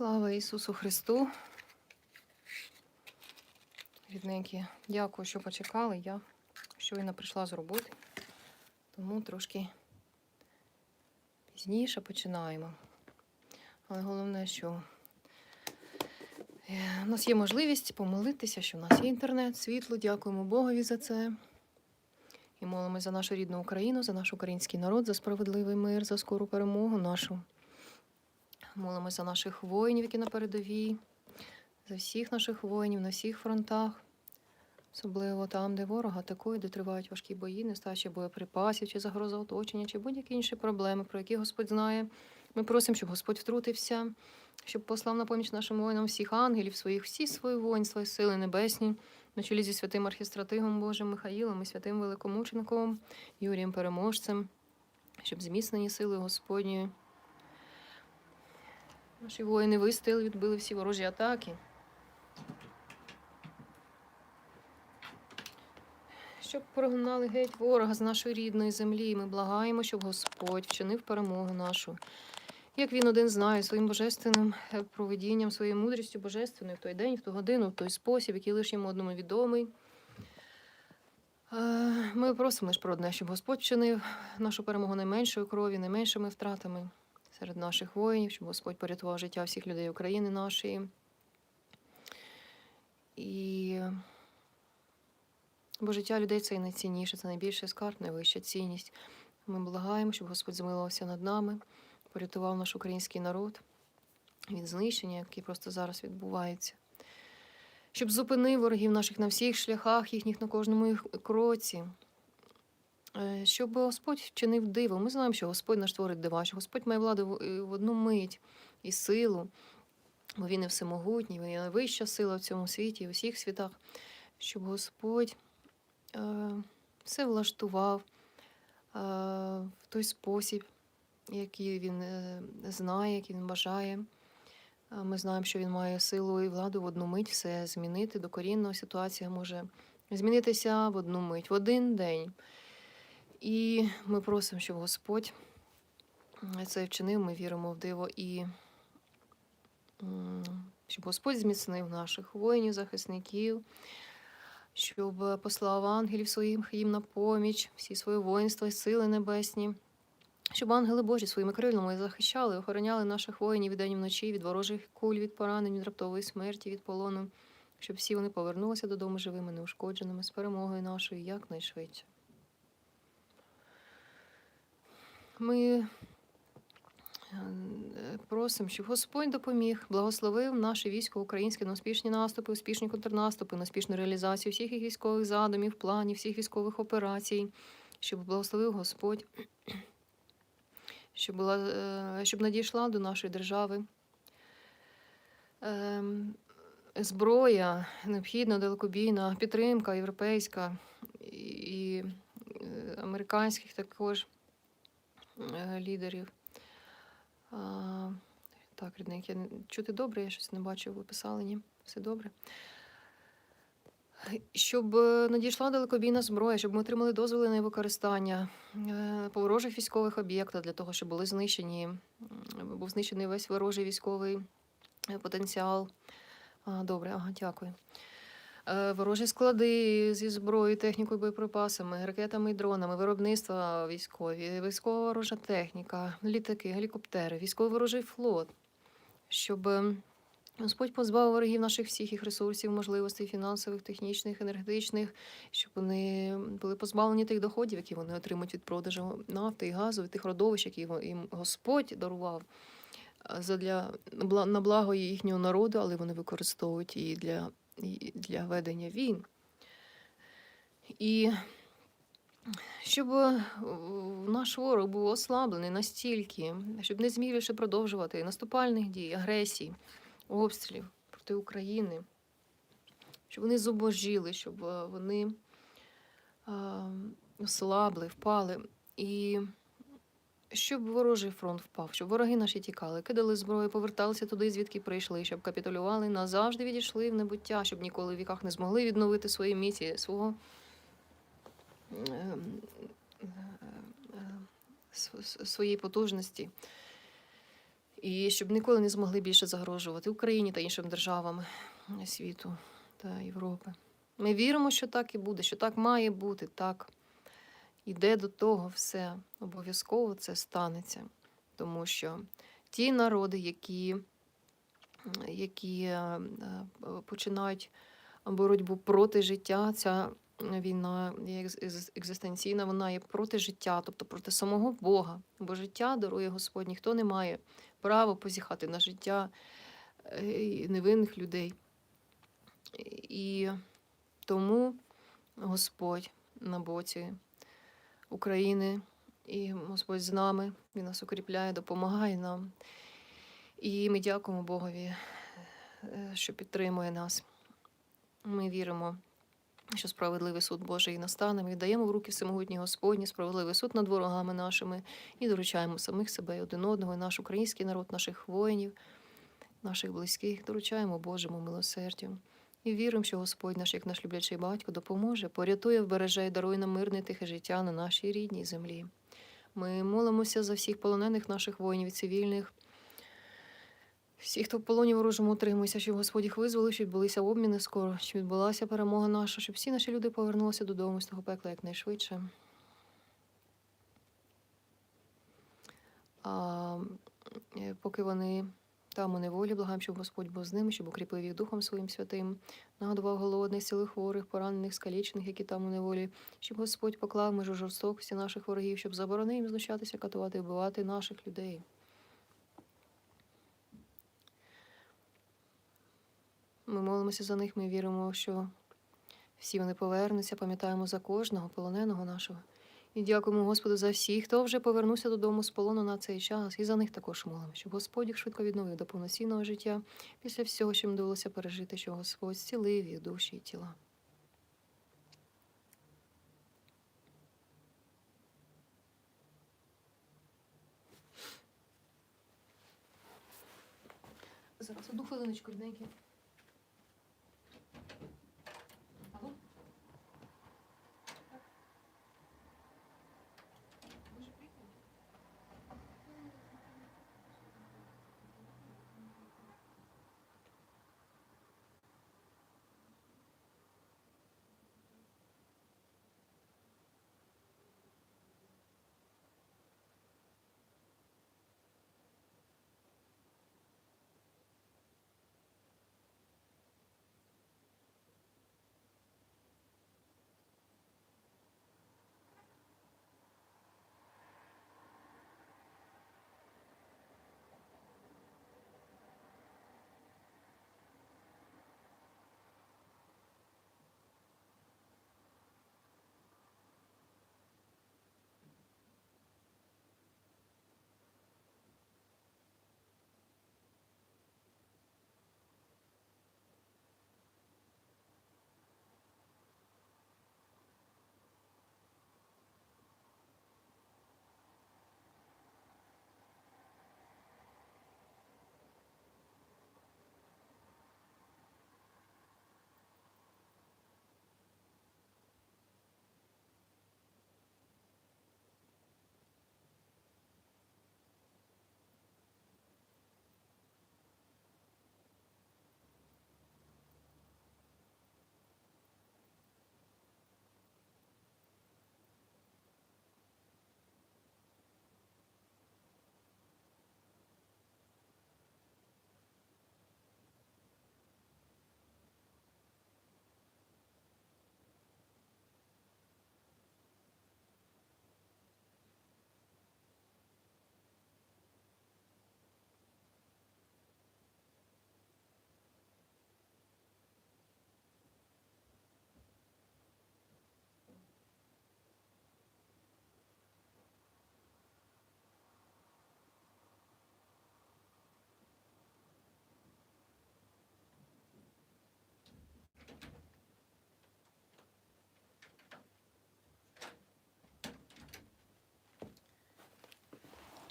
Слава Ісусу Христу. Рідненькі, дякую, що почекали. Я щойно прийшла з роботи, тому трошки пізніше починаємо. Але головне, що е, у нас є можливість помолитися, що в нас є інтернет, світло. Дякуємо Богові за це. І молимося за нашу рідну Україну, за наш український народ, за справедливий мир, за скору перемогу нашу. Молимося за наших воїнів, які на передовій, за всіх наших воїнів на всіх фронтах, особливо там, де ворог атакує, де тривають важкі бої, нестача боєприпасів, чи загроза оточення, чи будь-які інші проблеми, про які Господь знає. Ми просимо, щоб Господь втрутився, щоб послав на поміч нашим воїнам всіх ангелів, своїх, всі свої воїнства і сили небесні, на чолі зі святим архістратигом Божим Михаїлом і святим великомучеником Юрієм Переможцем, щоб зміцнені сили Господні Наші воїни вистояли, відбили всі ворожі атаки. Щоб прогнали геть ворога з нашої рідної землі, ми благаємо, щоб Господь вчинив перемогу нашу. Як він один знає своїм божественним е, провидінням, своєю мудрістю божественною в той день, в ту годину, в той спосіб, який лише йому одному відомий. Е, Ми просимо лише про одне, щоб Господь вчинив нашу перемогу найменшою крові, найменшими втратами серед наших воїнів, щоб Господь порятував життя всіх людей України нашої. І бо життя людей це найцінніше, це найбільший скарб, найвища цінність. Ми благаємо, щоб Господь змилувався над нами, порятував наш український народ від знищення, яке просто зараз відбувається. Щоб зупинив ворогів наших на всіх шляхах, їхніх на кожному їх кроці, щоб Господь вчинив диво. Ми знаємо, що Господь наш творить дива, що Господь має владу в- е, одну мить і силу, бо Він і всемогутній, Він є найвища сила в цьому світі і у всіх світах, щоб Господь е, все влаштував е, в той спосіб, який він е, знає, який він бажає. Е, Ми знаємо, що він має силу і владу в одну мить все змінити. Докорінно ситуація може змінитися в одну мить, в один день. І ми просимо, щоб Господь це вчинив. Ми віримо в диво і щоб Господь зміцнив наших воїнів, захисників, щоб послав ангелів своїм їм на поміч, всі свої воїнства і сили небесні, щоб ангели Божі своїми крилами захищали, охороняли наших воїнів день і вночі від ворожих куль, від поранень, від раптової смерті, від полону, щоб всі вони повернулися додому живими, неушкодженими, з перемогою нашою якнайшвидше. Ми е, просимо, щоб Господь допоміг, благословив наше військо українське на успішні наступи, успішні контрнаступи, на успішну реалізацію всіх їх військових задумів, планів, всіх військових операцій, щоб благословив Господь, щоб, була, е, щоб надійшла до нашої держави. ем, Зброя необхідна, далекобійна, підтримка європейська і, е, американських також лідерів. Так, рідненькі, я- чути добре, я щось не бачу, ви писали, ні? Все добре. Щоб е, надійшла далекобійна зброя, щоб ми отримали дозволи на використання е, по ворожих військових об'єктах для того, щоб були знищені, був знищений весь ворожий військовий е, потенціал. Добре, ага, дякую. Е, Ворожі склади зі зброєю, технікою, боєприпасами, ракетами і дронами, виробництва військові, військова ворожа техніка, літаки, гелікоптери, військовий ворожий флот, щоб е, Господь позбавив ворогів наших всіх їх ресурсів, можливостей фінансових, технічних, енергетичних, щоб вони були позбавлені тих доходів, які вони отримують від продажу нафти і газу, від тих родовищ, які їм Господь дарував е, задля на благо їхнього народу, але вони використовують її для, для ведення війн. І щоб е, наш ворог був ослаблений настільки, щоб не зміг більше продовжувати наступальних дій, агресій, обстрілів проти України, щоб вони зубожіли, щоб е, вони е, ослабли, впали. І щоб ворожий фронт впав, щоб вороги наші тікали, кидали зброю, поверталися туди, звідки прийшли, щоб капітулювали, назавжди відійшли в небуття, щоб ніколи в віках не змогли відновити свої міці, свого ем, е, е, с- своєї потужності. і щоб ніколи не змогли більше загрожувати Україні та іншим державам світу та Європи. Ми віримо, що так і буде, що так має бути, так іде до того все. Обов'язково це станеться. Тому що ті народи, які, які е, е, починають боротьбу проти життя, ця війна екзистенційна, вона є проти життя, тобто проти самого Бога. Бо життя дарує Господь, ніхто не має права позіхати на життя е, невинних людей. І тому Господь на боці України, і Господь з нами, Він нас укріпляє, допомагає нам. І ми дякуємо Богові, е, що підтримує нас. Ми віримо, що справедливий суд Божий настане. Ми віддаємо в руки всемогутній Господні, справедливий суд над ворогами нашими і доручаємо самих себе і один одного, і наш український народ, наших воїнів, наших близьких, доручаємо Божому милосердю. І віримо, що Господь наш, як наш люблячий батько, допоможе, порятує, вбереже і дарує нам мирне тихе життя на нашій рідній землі. Ми молимося за всіх полонених наших воїнів, цивільних, всіх, хто в полоні ворожому утримується, щоб Господь їх визволив, щоб відбулися обміни скоро, щоб відбулася перемога наша, щоб всі наші люди повернулися додому з того пекла якнайшвидше. А е, поки вони там у неволі, благаємо, щоб Господь був з ними, щоб укріпив їх Духом Своїм святим, нагодував голодних, цілих хворих, поранених, скалічених, які там у неволі, щоб Господь поклав межу жорстокості наших ворогів, щоб заборонив їм знущатися, катувати, і вбивати наших людей. Ми молимося за них, ми віримо, що всі вони повернуться, пам'ятаємо за кожного полоненого нашого. І дякуємо Господу за всіх, хто вже повернувся додому з полону на цей час, і за них також молимо, щоб Господь їх швидко відновив до повноцінного життя після всього, що їм довелося пережити, що Господь зцілив їх душі і тіла. Зараз одну хвилиночку, рідненькі.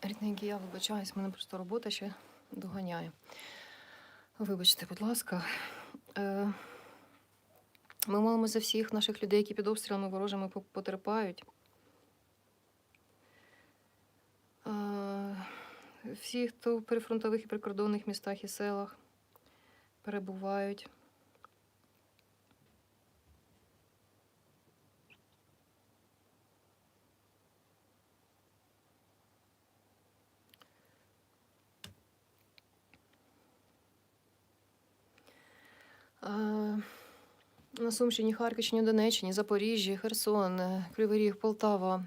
Рідненький, я вибачаюсь, мене просто робота ще доганяє. Вибачте, будь ласка. Е, Ми молимо за всіх наших людей, які під обстрілами ворожими потерпають. Е, всі, хто в прифронтових і прикордонних містах і селах перебувають. А, На Сумщині, Харківщині, Донеччині, Запоріжжі, Херсон, е, Кривий Ріг, Полтава,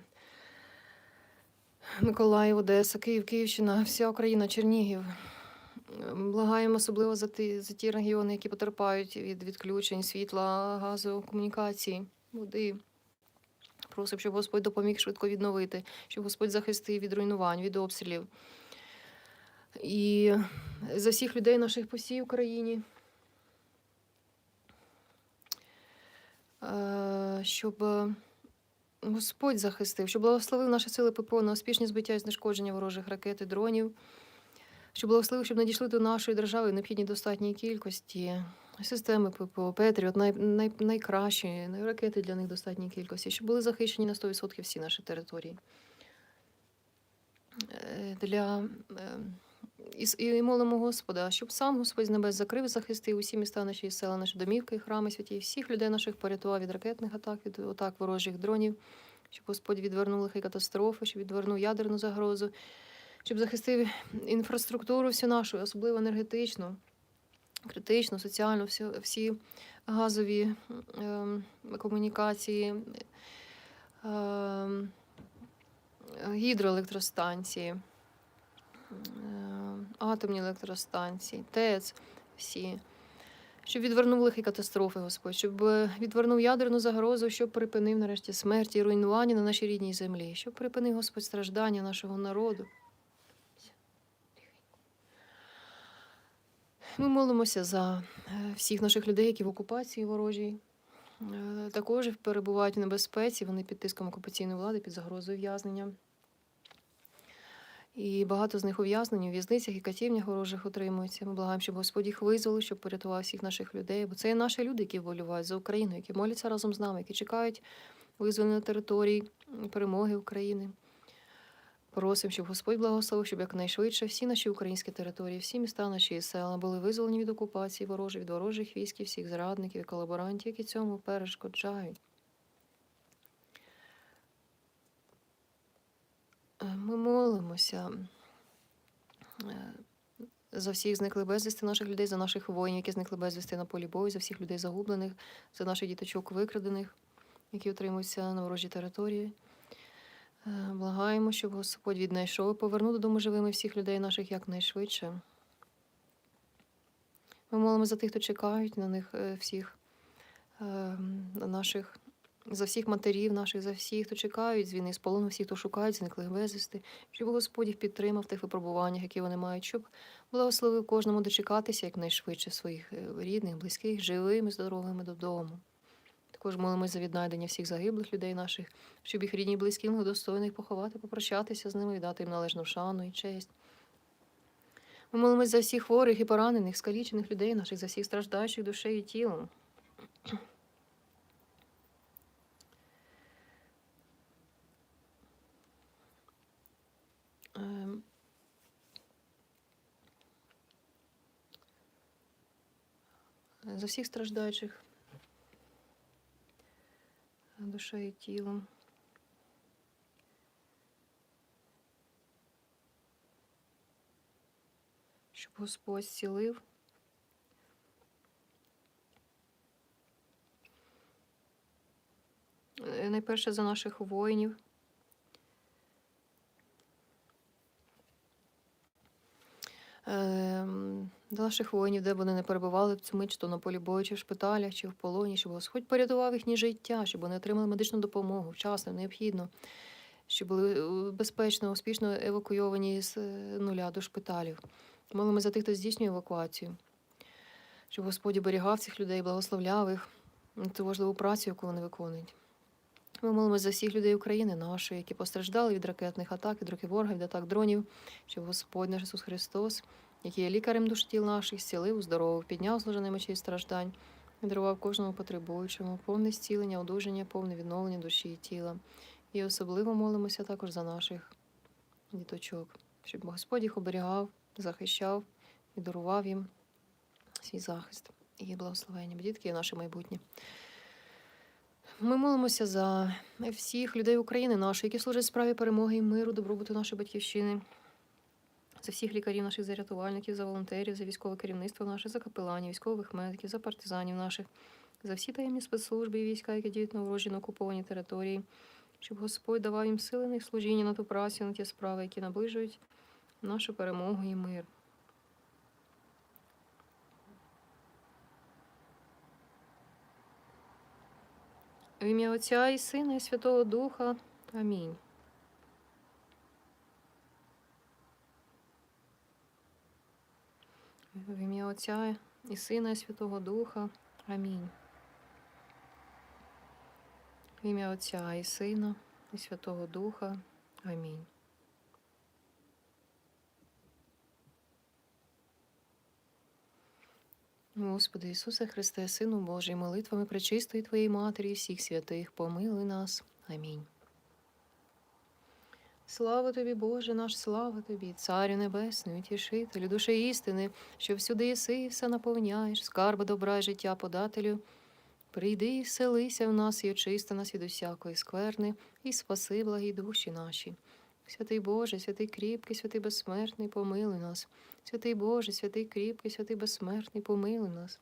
Миколаїв, Одеса, Київ, Київщина, вся Україна, Чернігів. Е, Благаємо особливо за ті, за ті регіони, які потерпають від відключень світла, газу, комунікації, води. Просимо, щоб Господь допоміг швидко відновити, щоб Господь захистив від руйнувань, від обстрілів. І за всіх людей наших по всій Україні. Щоб е, Господь захистив, щоб благословив наші сили ППО на успішні збиття і знешкодження ворожих ракет і дронів, щоб благословив, щоб надійшли до нашої держави в необхідній достатній кількості системи ППО, Петріот, най, най, найкращі, ракети для них достатній кількості, щоб були захищені на 100% всі наші території. Е, Для, е, і, молимо Господа, щоб сам Господь з небес закрив, захистив усі міста наші села, наші домівки, храми святі, всіх людей наших порятував від ракетних атак, від атак ворожих дронів, щоб Господь відвернув лихі катастрофи, щоб відвернув ядерну загрозу, щоб захистив інфраструктуру всю нашу, особливо енергетичну, критичну, соціальну, всі, всі газові ем, комунікації, ем, гідроелектростанції, е, атомні електростанції, ТЕЦ, всі. Щоб відвернув лихі катастрофи, Господь, щоб е, відвернув ядерну загрозу, щоб припинив нарешті смерті і руйнування на нашій рідній землі, щоб припинив Господь страждання нашого народу. Ми молимося за е, всіх наших людей, які в окупації ворожій. Е, Також перебувають в небезпеці, вони під тиском окупаційної влади, під загрозою в'язнення. І багато з них ув'язнені у в'язницях і катівнях ворожих отримуються. Ми благаємо, щоб Господь їх визволив, щоб порятував всіх наших людей. Бо це є наші люди, які вболівають за Україну, які моляться разом з нами, які чекають визволення територій, перемоги України. Просимо, щоб Господь благословив, щоб якнайшвидше всі наші українські території, всі міста наші села були визволені від окупації ворожих, від ворожих військ, всіх зрадників і колаборантів, які цьому перешкоджають. Ми молимося е, за всіх зниклих безвісти наших людей, за наших воїнів, які зникли безвісти на полі бою, за всіх людей загублених, за наших діточок викрадених, які утримуються на ворожій території. Е, Благаємо, щоб Господь віднайшов і повернув додому живими всіх людей наших якнайшвидше. Ми молимо за тих, хто чекають на них е, всіх, е, на наших, за всіх матерів наших, за всіх, хто чекають з війни, з полону, всіх, хто шукають зниклих безвісти, щоб Господь підтримав в тих випробуваннях, які вони мають, щоб благословив кожному дочекатися якнайшвидше своїх е, рідних, близьких, живими, здоровими додому. Також молимось за віднайдення всіх загиблих людей наших, щоб їх рідні і близькі могли достойно їх поховати, попрощатися з ними і дати їм належну шану і честь. Ми молимось за всіх хворих і поранених, скалічених людей наших, за всіх страждаючих душею і тілом. Ем, За всіх страждаючих душею і тілом. Щоб Господь зцілив. Е, Найперше за наших воїнів. Ем, До наших воїнів, де вони не перебували в цю мить, чи то на полі бою, чи в шпиталях, чи в полоні, щоб Господь порятував їхнє життя, щоб вони отримали медичну допомогу вчасно, необхідно, щоб були е, безпечно, успішно евакуйовані з е, нуля до шпиталів. Молимо за тих, хто здійснює евакуацію, щоб Господь оберігав цих людей, благословляв їх цю важливу працю, яку вони виконують. Ми молимося за всіх людей України нашої, які постраждали від ракетних атак, від руки ворога, від атак дронів, щоб Господь наш Ісус Христос, який є лікарем душ тіл наших, зцілив, оздоровив, підняв зложений мечі страждань, і дарував кожному потребуючому повне зцілення, одужання, повне відновлення душі і тіла. І особливо молимося також за наших діточок. щоб Господь їх оберігав, захищав і дарував їм свій захист і благословення. Дітки є наше майбутнє. Ми молимося за всіх людей України нашої, які служать справі перемоги і миру, добробуту нашої батьківщини, за всіх лікарів, наших за рятувальників, за волонтерів, за військове керівництво наше, за капеланів, військових медиків, за партизанів наших, за всі таємні спецслужби і війська, які діють на ворожі на окупованій території, щоб Господь давав їм сили на їх служіння, на ту працю, на ті справи, які наближують нашу перемогу і мир. В ім'я Отця і Сина, і Святого Духа. Амінь. В ім'я Отця і Сина, і Святого Духа. Амінь. В ім'я Отця і Сина, і Святого Духа. Амінь. Господи Ісусе Христе, Сину Божий, молитвами пречистої Твоєї Матері всіх святих, помилуй нас. Амінь. Слава тобі, Боже наш, слава тобі, Царю Небесний, утішителю, душі істини, що всюди єси і все наповняєш, скарби добра і життя подателю. Прийди і вселися в нас і очисти нас від усякої скверни, і спаси благі душі наші. Святий Боже, святий кріпкий, святий безсмертний, помилуй нас. Святий Боже, святий кріпкий, святий безсмертний, помилуй нас.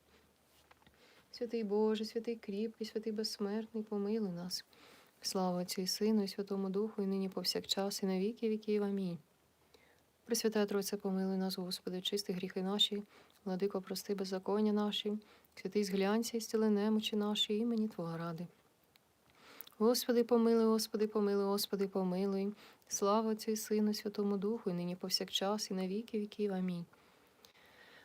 Святий Боже, святий кріпкий, святий безсмертний, помилуй нас. Слава Отцю і Сину, і Святому Духу, і нині повсякчас, і на віки віків. Амінь. Пресвята Тройця, помилуй нас, Господи, чисти гріхи наші, владико, прости беззаконня наші, святий зглянься і стіли немочі наші, імені Твого ради. Господи, помилуй, Господи, помилуй, Господи, помилуй. Слава Отцю і Сину, Святому Духу, і нині повсякчас, і на віки віків. Амінь.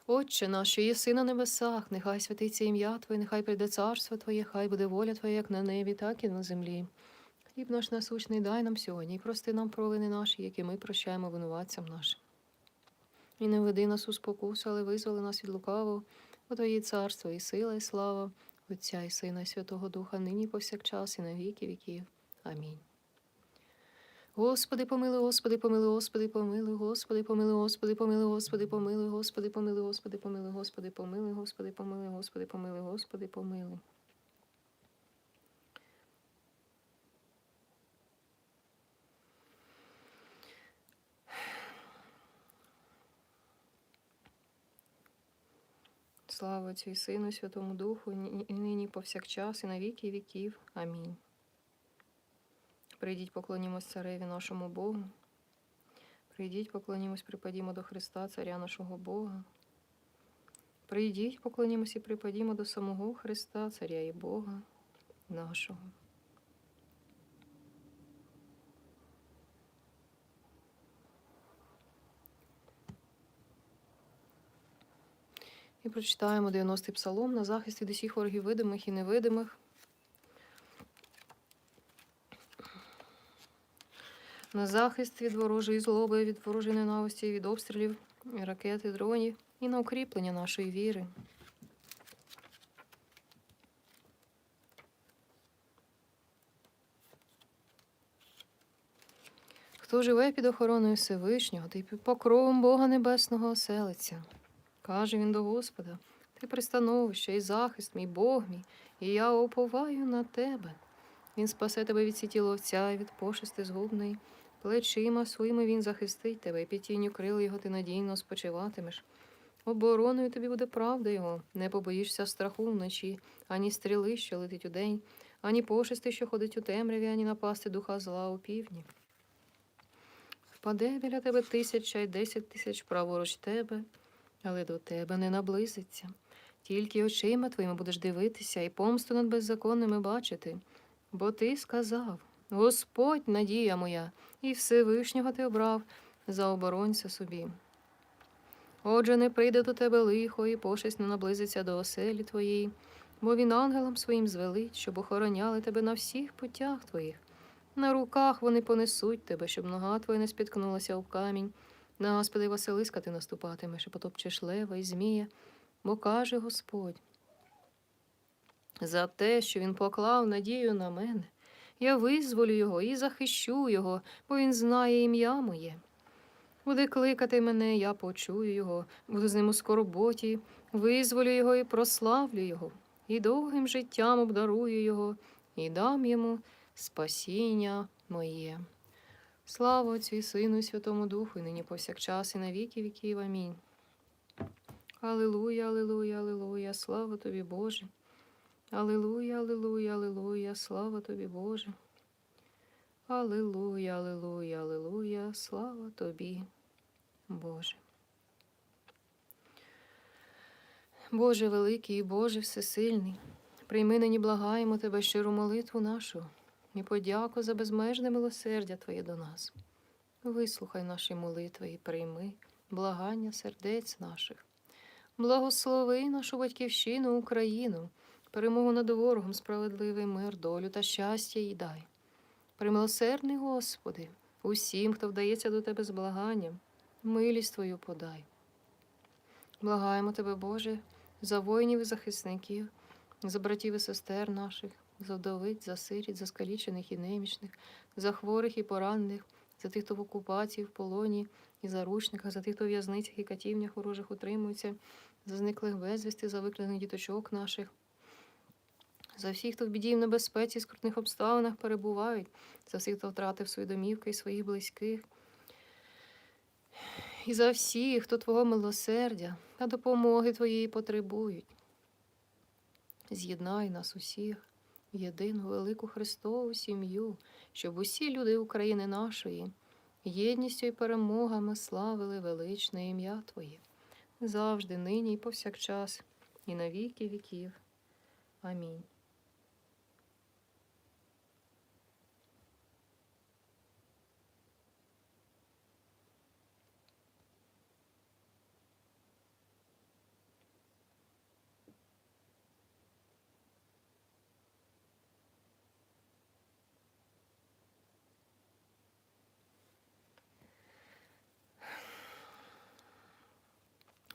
Отче наш, що єси на небесах, нехай святиться ім'я Твоє, нехай прийде царство Твоє, хай буде воля Твоя, як на небі, так і на землі. Хліб наш насущний дай нам сьогодні, і прости нам провини наші, які ми прощаємо винуватцям нашим. І не веди нас у спокусу, але визволи нас від лукавого, бо Твоє царство, і сила, і слава, Отця і Сина, і Святого Духа, нині повсякчас, і на віки віків. Амінь. Господи, помилуй, Господи, помилуй, Господи, помилуй, Господи, помилуй, Господи, помилуй, Господи, помилуй, Господи, помилуй, Господи, помилуй, Господи, помилуй, Господи, помилуй, Господи, помилуй, Господи, помилуй. Слава Отцю Сину, Святому Духу, нині повсякчас, і на віки віків. Амінь. Прийдіть, поклонімось цареві нашому Богу. Прийдіть, поклонімось, припадімо до Христа, Царя нашого Бога. Прийдіть, поклонімось і припадімо до самого Христа, Царя і Бога нашого. І прочитаємо 90-й псалом на захист від усіх ворогів видимих і невидимих. На захист від ворожої злоби, від ворожої ненависті, від обстрілів, і ракет і дронів, і на укріплення нашої віри. Хто живе під охороною Всевишнього, ти під покровом Бога Небесного оселиться. Каже він до Господа: Ти пристановище і захист, мій Бог мій, і я оповаю на тебе. Він спасе тебе від сіті ловця і від пошести згубної. Плечима своїми він захистить тебе, і під тінню крил його ти надійно спочиватимеш. Обороною тобі буде правда його, не побоїшся страху вночі, ані стріли, що летить удень, ані пошести, що ходить у темряві, ані напасти духа зла у півдні. Впаде біля тебе тисяча й десять тисяч праворуч тебе, але до тебе не наблизиться. Тільки очима твоїми будеш дивитися і помсту над беззаконними бачити. Бо ти сказав Господь, надія моя, і Всевишнього ти обрав за оборонця собі. Отже, не прийде до тебе лихо, і пошесть не наблизиться до оселі твоєї, бо він ангелам своїм звелить, щоб охороняли тебе на всіх путях твоїх. На руках вони понесуть тебе, щоб нога твоя не спіткнулася об камінь. На Господи Василиска ти наступатимеш і потопчеш лева і змія, бо каже Господь. За те, що він поклав надію на мене, я визволю його і захищу його, бо він знає ім'я моє. Буде кликати мене, я почую його, буду з ним у скорботі, визволю його і прославлю його, і довгим життям обдарую його, і дам йому спасіння моє. Слава Отцю і Сину, і Святому Духу, і нині повсякчас, і на віки віків. Амінь. Алілуя, алілуя, алілуя, слава тобі, Боже. Алілуя, алілуя, алілуя, слава тобі, Боже. Алілуя, алілуя, алілуя, слава тобі, Боже. Боже великий Боже всесильний, прийми нині благаємо Тебе щиру молитву нашу і подяку за безмежне милосердя Твоє до нас. Вислухай наші молитви і прийми благання сердець наших. Благослови нашу батьківщину, Україну, перемогу над ворогом, справедливий мир, долю та щастя їй дай. Примилосердний Господи, усім, хто вдається до Тебе з благанням, милість Твою подай. Благаємо Тебе, Боже, за воїнів і захисників, за братів і сестер наших, за вдовиць, за сиріт, за скалічених і немічних, за хворих і поранених, за тих, хто в окупації, в полоні і заручниках, за тих, хто в в'язницях і катівнях ворожих утримується, за зниклих безвісти, за викрадених діточок наших, за всіх, хто в біді в небезпеці, скрутних обставинах перебувають, за всіх, хто втратив свої домівки і своїх близьких. І за всіх, хто Твого милосердя та допомоги Твоєї потребують. З'єднай нас усіх в єдину велику Христову сім'ю, щоб усі люди України нашої єдністю і перемогами славили величне ім'я Твоє, завжди, нині і повсякчас, і на віки віків. Амінь.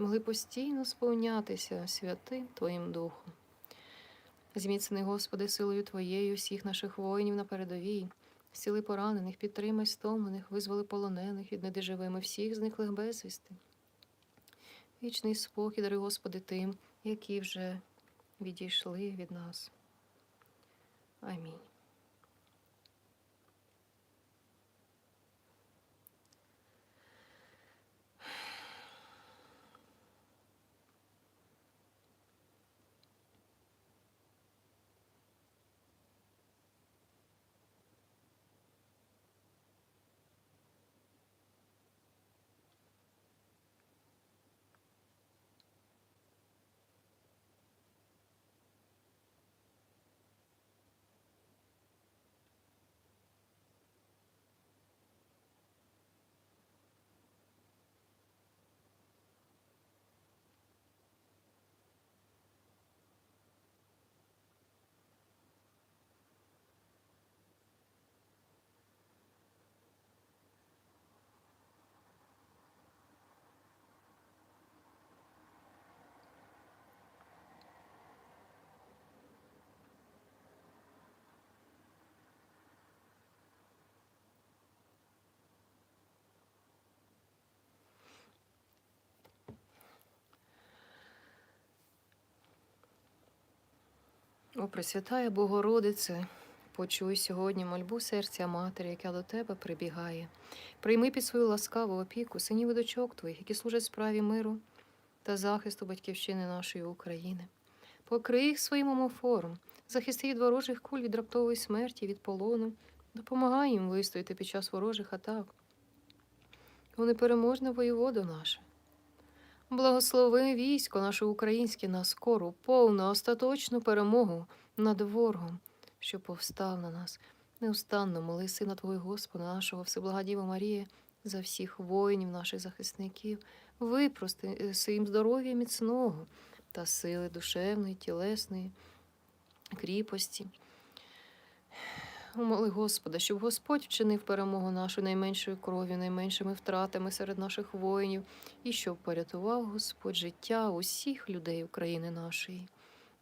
могли постійно сповнятися святим Твоїм Духом. Зміцни, Господи, силою Твоєю всіх наших воїнів на передовій, сили поранених, підтримай стомлених, визволи полонених, віднеди живими всіх зниклих безвісти. Вічний спокій, дари, Господи, тим, які вже відійшли від нас. Амінь. О, Пресвятая Богородице, почуй сьогодні мольбу серця матері, яка до тебе прибігає. Прийми під свою ласкаву опіку синів і дочок твоїх, які служать справі миру та захисту батьківщини нашої України. Покрий їх своїм омофором, захисти від ворожих куль від раптової смерті, від полону, допомагай їм вистояти під час ворожих атак. Вони переможне воєводу наше. Благослови військо наше українське на скору, повну, остаточну перемогу над ворогом, що повстав на нас. Неустанно моли Сина Твого Господа, нашого Всеблагодіва Марія, за всіх воїнів, наших захисників, випрости е, їм здоров'я міцного та сили душевної, тілесної, кріпості. Умоли Господа, щоб Господь вчинив перемогу нашу найменшою кров'ю, найменшими втратами серед наших воїнів, і щоб порятував Господь життя усіх людей України нашої.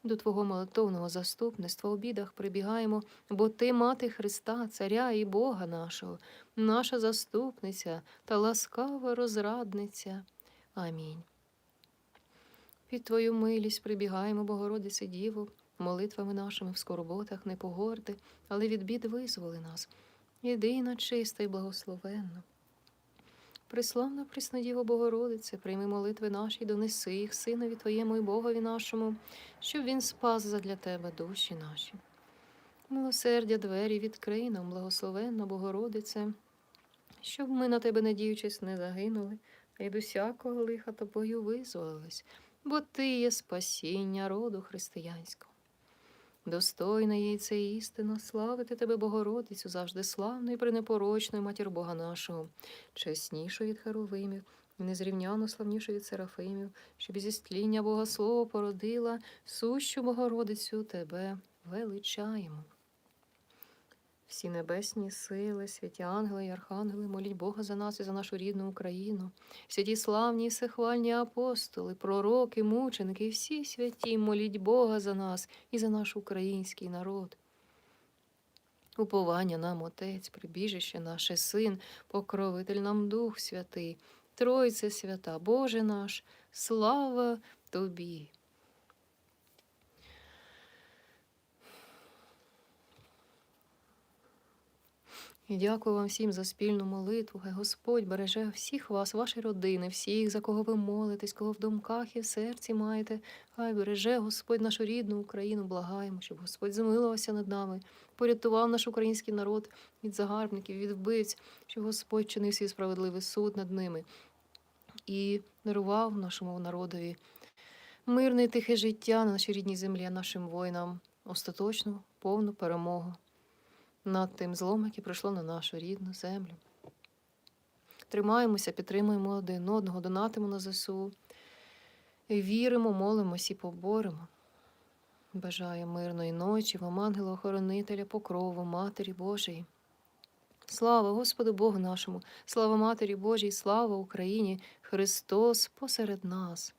До Твого молитовного заступництва у бідах прибігаємо, бо Ти, мати Христа, Царя і Бога нашого, наша заступниця та ласкава розрадниця. Амінь. Під Твою милість прибігаємо, Богородице Діво, молитвами нашими в скорботах не погорди, але від бід визволи нас. Єдина, чиста і благословенна. Приславна Преснодіво Богородице, прийми молитви наші, донеси їх Синові Твоєму і Богові нашому, щоб Він спас задля Тебе душі наші. Милосердя двері відкрий нам, благословенна Богородице, щоб ми на тебе, надіючись, не загинули, а й до всякого лиха тобою визволились, бо Ти є спасіння роду християнського. Достойна їй це істина, славити тебе, Богородицю, завжди славною і пренепорочною матір Бога нашого, чеснішою від Херовимів, і незрівняно славнішою від Серафимів, щоб зі стління Бога Слово породила, сущу Богородицю тебе величаємо. Всі небесні сили, святі ангели і архангели, моліть Бога за нас і за нашу рідну Україну. Святі славні і всехвальні апостоли, пророки, мученики, всі святі, моліть Бога за нас і за наш український народ. Уповання нам, Отець, прибіжище наше, Син, покровитель нам Дух Святий, Тройце свята, Боже наш, слава Тобі. І дякую вам всім за спільну молитву. Хай Господь береже всіх вас, ваші родини, всіх, за кого ви молитесь, кого в думках і в серці маєте. Хай береже Господь нашу рідну Україну, благаємо, щоб Господь змилувався над нами, порятував наш український народ від загарбників, від вбивць, щоб Господь чинив свій справедливий суд над ними і дарував нашому народові мирне і тихе життя на нашій рідній землі, нашим воїнам остаточну повну перемогу над тим злом, яке прийшло на нашу рідну землю. Тримаємося, підтримуємо один одного, донатимо на ЗСУ. Віримо, молимось і поборемо. Бажаю мирної ночі, вам ангела-охоронителя, покрову, Матері Божої. Слава Господу Богу нашому, слава Матері Божій, слава Україні, Христос посеред нас.